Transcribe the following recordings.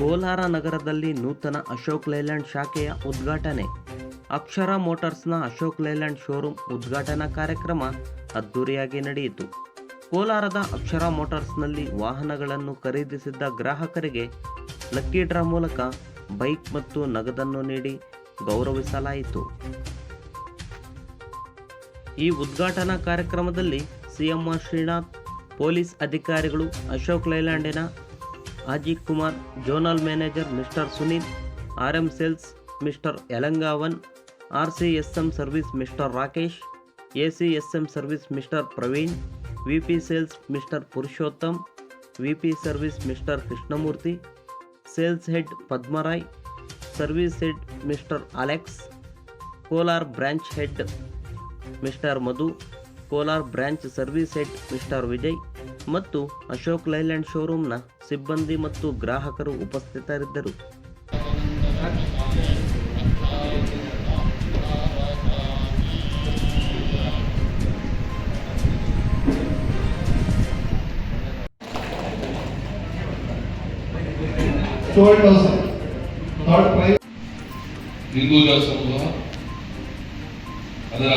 ಕೋಲಾರ ನಗರದಲ್ಲಿ ನೂತನ ಅಶೋಕ್ ಲೇಲ್ಯಾಂಡ್ ಶಾಖೆಯ ಉದ್ಘಾಟನೆ. ಅಕ್ಷರ ಮೋಟಾರ್ಸ್ನ ಅಶೋಕ್ ಲೇಲ್ಯಾಂಡ್ ಶೋರೂಮ್ ಉದ್ಘಾಟನಾ ಕಾರ್ಯಕ್ರಮ ಅದ್ದೂರಿಯಾಗಿ ನಡೆಯಿತು. ಕೋಲಾರದ ಅಕ್ಷರ ಮೋಟಾರ್ಸ್ನಲ್ಲಿ ವಾಹನಗಳನ್ನು ಖರೀದಿಸಿದ್ದ ಗ್ರಾಹಕರಿಗೆ ಲಕ್ಕಿ ಡ್ರಾ ಮೂಲಕ ಬೈಕ್ ಮತ್ತು ನಗದನ್ನು ನೀಡಿ ಗೌರವಿಸಲಾಯಿತು. ಈ ಉದ್ಘಾಟನಾ ಕಾರ್ಯಕ್ರಮದಲ್ಲಿ ಸಿಎಂಆರ್ ಶ್ರೀನಾಥ್, ಪೊಲೀಸ್ ಅಧಿಕಾರಿಗಳು, Ashok ಲೈಲ್ಯಾಂಡಿನ Ajith Kumar zonal manager mister Sunil R M sales mister Elangovan R C S M service mister Rakesh A C S M service mister Praveen V P sales mister Purushottam V P service mister Krishnamurthy sales head Padmaray service head mister Alex Kolar branch head mister Madhu Kolar branch service head mister Vijay ಮತ್ತು Ashok Leyland ಶೋರೂಮ್ನ ಸಿಬ್ಬಂದಿ ಮತ್ತು ಗ್ರಾಹಕರು ಉಪಸ್ಥಿತರಿದ್ದರು. ಹಿಂದೂಜ ಸಮೂಹ ಅದರ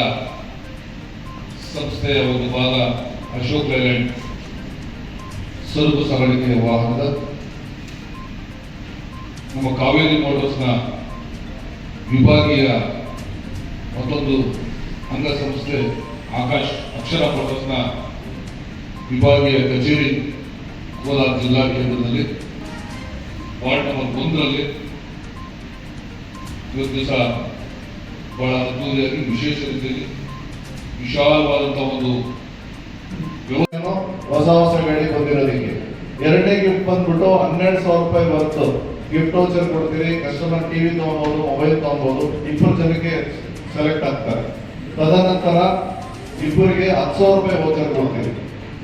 ಸಂಸ್ಥೆಯ ಒಂದು ಭಾಗ ಅಶೋಕ್ ಲೇಲ್ಯಾಂಡ್ ಸರಕು ಸಾಗಾಣಿಕೆಯ ವಾಹನದ ನಮ್ಮ ಕಾವೇರಿ ಮೋಟರ್ಸ್ನ ವಿಭಾಗೀಯ ಮತ್ತೊಂದು ಅಂಗಸಂಸ್ಥೆ ಆಕಾಶ್ ಅಕ್ಷರ ಮೋಟರ್ಸ್ನ ವಿಭಾಗೀಯ ಕಚೇರಿ ಕೋಲಾರ ಜಿಲ್ಲಾ ಕೇಂದ್ರದಲ್ಲಿ ವಾರ್ಡ್ ನಂಬರ್ ಒಂದರಲ್ಲಿ ಇವತ್ತು ದಿವಸ ಬಹಳ ಅದ್ಭುತವಾಗಿ ವಿಶೇಷ ರೀತಿಯಲ್ಲಿ ವಿಶಾಲವಾದಂಥ ಒಂದು ಹೊಸ ಹೊಸ ಗಾಡಿ ಬಂದಿರೋದಕ್ಕೆ. ಎರಡನೇ ಗಿಫ್ಟ್ ಬಂದ್ಬಿಟ್ಟು ಹನ್ನೆರಡು ಸಾವಿರ ರೂಪಾಯಿ ಬರ್ತು ಗಿಫ್ಟ್ ವೌಚರ್ ಕೊಡ್ತೀರಿ ಕಸ್ಟಮರ್ ಟಿವಿ ತಗೊಬೋದು ಮೊಬೈಲ್ ತಗೊಬೋದು ಇಬ್ಬರು ಜನಕ್ಕೆ ಸೆಲೆಕ್ಟ್ ಆಗ್ತಾರೆ. ತದನಂತರ ಇಬ್ಬರಿಗೆ ಹತ್ತು ಸಾವಿರ ರೂಪಾಯಿ ವೌಚರ್ ಕೊಡ್ತೀವಿ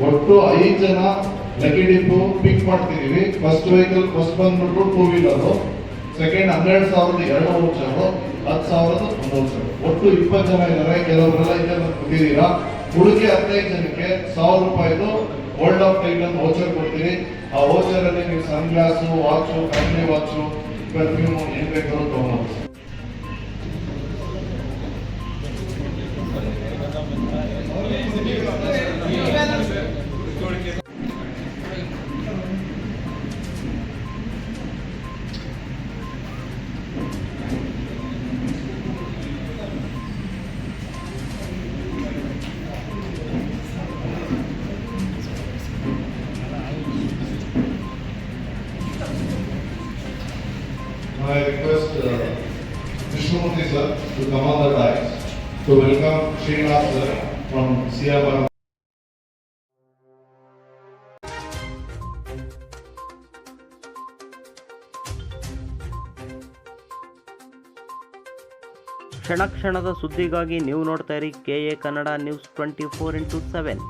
ಒಟ್ಟು ಐದು ಜನ ಲಕ್ಕಿ ಡಿಪ್ಪು ಪಿಕ್ ಮಾಡ್ತಿದ್ದೀವಿ. ಫಸ್ಟ್ ವೆಹಿಕಲ್ ಫಸ್ಟ್ ಬಂದ್ಬಿಟ್ಟು ಟೂ ವೀಲರು ಸೆಕೆಂಡ್ ಹನ್ನೆರಡು ಸಾವಿರದ ಎರಡು ವೌಚರು ಹತ್ತು ಸಾವಿರದ ಒಂದು ಒಟ್ಟು ಇಪ್ಪತ್ತು ಜನ ಇದ್ದಾರೆ. ಕೆಲವರೆಲ್ಲ ಇದನ್ನು ಬಂದು ಹುಡುಗಿ ಹದಿನೈದು ಜನಕ್ಕೆ ಸಾವಿರ ರೂಪಾಯಿದು ಗೋಲ್ಡ್ ಆಫ್ ಟೈಟನ್ ವೋಚರ್ ಕೊಡ್ತೀವಿ ಆ ವೋಚರಲ್ಲಿ ನೀವು sun glass watch family watch perfume ಏನ್ ಬೇಕಾದ್ರೂ I request uh, Vishnumurthy sir to come on the dais to welcome Srinath sir from Siyabar. ಕ್ಷಣ ಕ್ಷಣದ ಸುದ್ದಿಗಾಗಿ ನೀವು ನೋಡ್ತಾ ಇರಿ K A Kannada news twenty four into seven